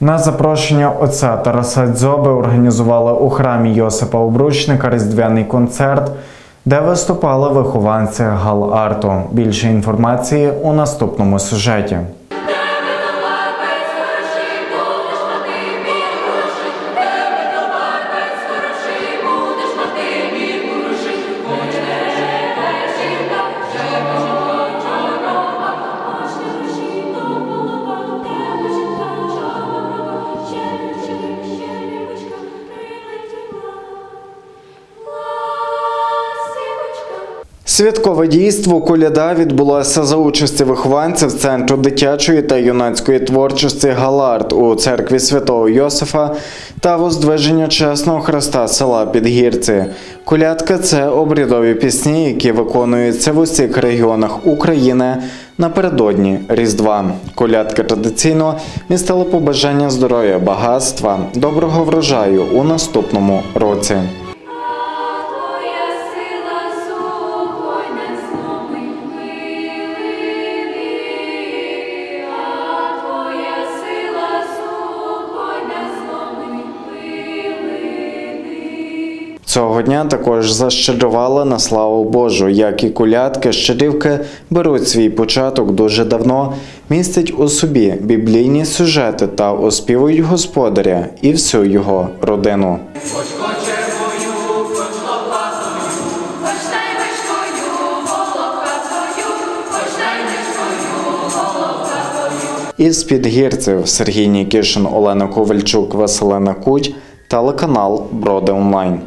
На запрошення отця Тараса Дзьоби організували у храмі Йосипа Обручника різдвяний концерт, де виступали вихованці Гал-Арту. Більше інформації у наступному сюжеті. Святкове дійство коляда відбулося за участі вихованців центру дитячої та юнацької творчості Галард у церкві святого Йосифа та воздвиження чесного Христа села Підгірці. Колядка це обрядові пісні, які виконуються в усіх регіонах України напередодні Різдва. Колядки традиційно містили побажання здоров'я, багатства, доброго врожаю у наступному році. Цього дня також защедрували на славу Божу, як і колядки, щедрівки беруть свій початок дуже давно, містять у собі біблійні сюжети та оспівують господаря і всю його родину. Із підгірців Сергій Нікішин, Олена Ковальчук, Василина Куть, телеканал Броди Онлайн.